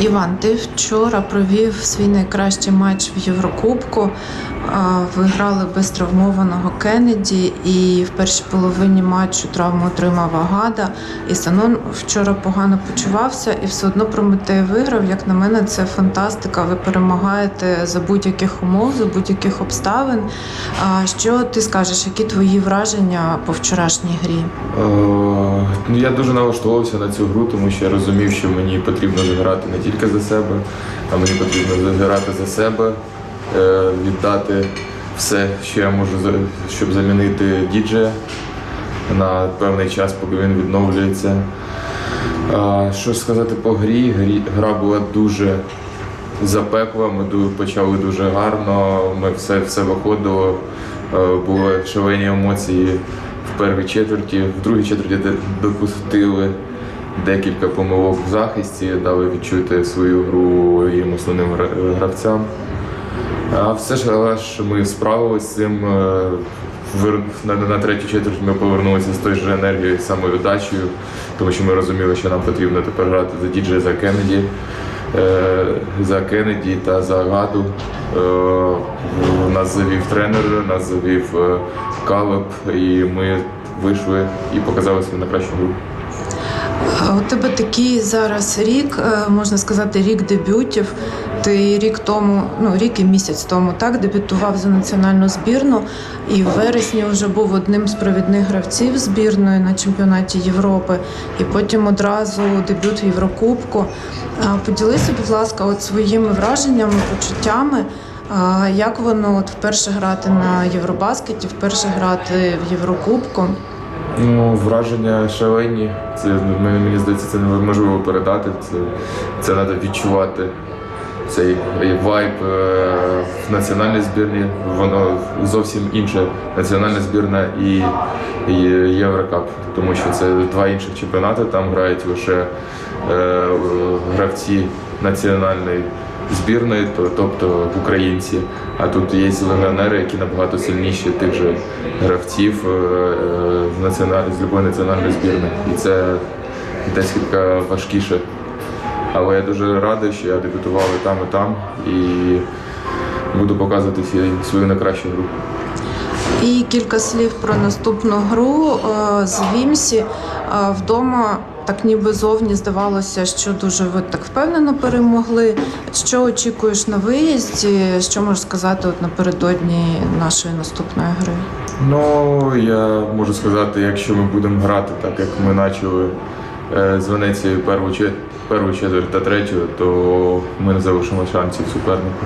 Іван, ти вчора провів свій найкращий матч в Єврокубку. А, Ви грали без травмованого Кеннеді, і в першій половині матчу травму отримав Агада. І Санон вчора погано почувався, і все одно Прометей виграв. Як на мене, це фантастика. Ви перемагаєте за будь-яких умов, за будь-яких обставин. Що ти скажеш, які твої враження по вчорашній грі? Е, Ну, я дуже налаштовувався на цю гру, тому що я розумів, що мені потрібно заграти не тільки за себе, а мені потрібно заграти за себе, е, віддати все, що я можу, щоб замінити діджея на певний час, поки він відновлюється. Що сказати по грі? Грі- Гра була дуже запекла, ми почали дуже гарно, ми все, все виходило, е, були шалені емоції в першій четверті, в другій четверті допустили декілька помилок в захисті, дали відчути свою гру їм основним гравцям. А все ж але ж ми справилися з цим. е, На, на третю четверть ми повернулися з тою ж енергією, самовіддачею, тому що ми розуміли, що нам потрібно тепер грати за діджея за Кеннеді, е, за Кеннеді та за Агаду. Е, нас завів тренер, нас завів е, Калеб, і ми вийшли і показали свою найкращу гру. У тебе такий зараз рік, е, можна сказати, рік дебютів. Ти рік тому, ну рік і місяць тому, так дебютував за національну збірну, і в вересні вже був одним з провідних гравців збірної на чемпіонаті Європи. І потім одразу дебют в Єврокубку. Поділися, будь ласка, от своїми враженнями, почуттями. Як воно от вперше грати на Євробаскеті, вперше грати в Єврокубку? Ну, враження шалені. Це мені, мені здається, це неможливо передати. Це, це треба відчувати. Цей вайб е, в національній збірні, воно зовсім інша національна збірна і, і Єврокап, тому що це два інших чемпіонати. Там грають лише е, гравці національної збірної, то, тобто українці. А тут є легіонери, які набагато сильніші тих же гравців е, е, з національної з любої національної збірної. І це десь кілька важкіше. Але я дуже радий, що я дебютував і там, і там, і буду показувати свою найкращу гру. І кілька слів про наступну гру Е, з Вімсі. Е, Вдома так ніби зовні здавалося, що дуже ви так впевнено перемогли. Що очікуєш на виїзді? Що можеш сказати от напередодні нашої наступної гри? Ну, я можу сказати, якщо ми будемо грати так, як ми почали е, з Венецією першу, чет- першу четверть та третю, то ми не залишимо шансів супернику.